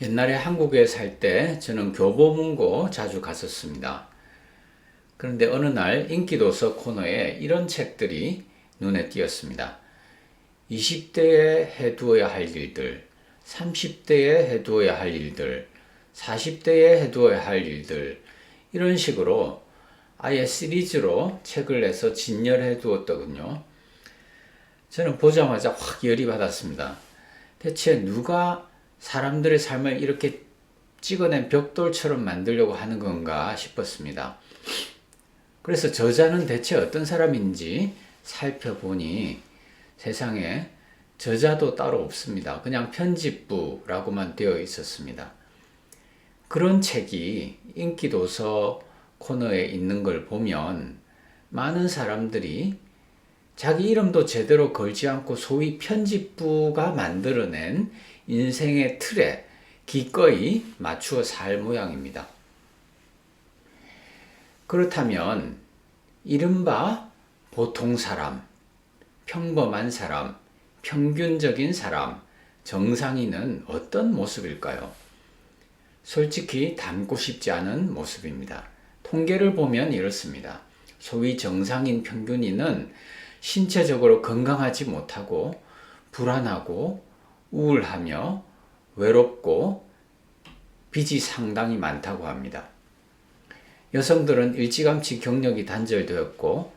옛날에 한국에 살 때 저는 교보문고 자주 갔었습니다. 그런데 어느 날 인기도서 코너에 이런 책들이 눈에 띄었습니다. 20대에 해두어야 할 일들, 30대에 해두어야 할 일들, 40대에 해두어야 할 일들, 이런 식으로 아예 시리즈로 책을 내서 진열해 두었더군요. 저는 보자마자 확 열이 받았습니다. 대체 누가 사람들의 삶을 이렇게 찍어낸 벽돌처럼 만들려고 하는 건가 싶었습니다. 그래서 저자는 대체 어떤 사람인지 살펴보니 세상에 저자도 따로 없습니다. 그냥 편집부라고만 되어 있었습니다. 그런 책이 인기도서 코너에 있는 걸 보면 많은 사람들이 자기 이름도 제대로 걸지 않고 소위 편집부가 만들어낸 인생의 틀에 기꺼이 맞추어 살 모양입니다. 그렇다면 이른바 보통 사람, 평범한 사람, 평균적인 사람, 정상인은 어떤 모습일까요? 솔직히 닮고 싶지 않은 모습입니다. 통계를 보면 이렇습니다. 소위 정상인 평균인은 신체적으로 건강하지 못하고 불안하고 우울하며 외롭고 빚이 상당히 많다고 합니다. 여성들은 일찌감치 경력이 단절되었고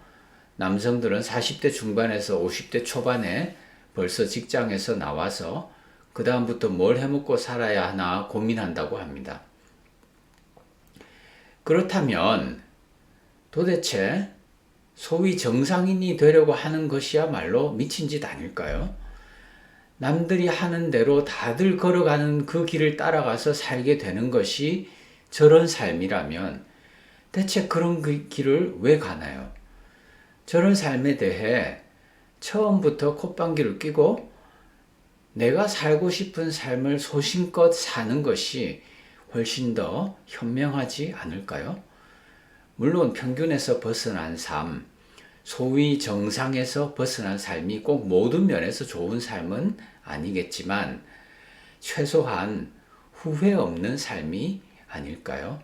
남성들은 40대 중반에서 50대 초반에 벌써 직장에서 나와서 그 다음부터 뭘 해먹고 살아야 하나 고민한다고 합니다. 그렇다면 도대체 소위 정상인이 되려고 하는 것이야말로 미친 짓 아닐까요? 남들이 하는 대로 다들 걸어가는 그 길을 따라가서 살게 되는 것이 저런 삶이라면 대체 그런 그 길을 왜 가나요? 저런 삶에 대해 처음부터 콧방귀를 뀌고 내가 살고 싶은 삶을 소신껏 사는 것이 훨씬 더 현명하지 않을까요? 물론 평균에서 벗어난 삶, 소위 정상에서 벗어난 삶이 꼭 모든 면에서 좋은 삶은 아니겠지만 최소한 후회 없는 삶이 아닐까요?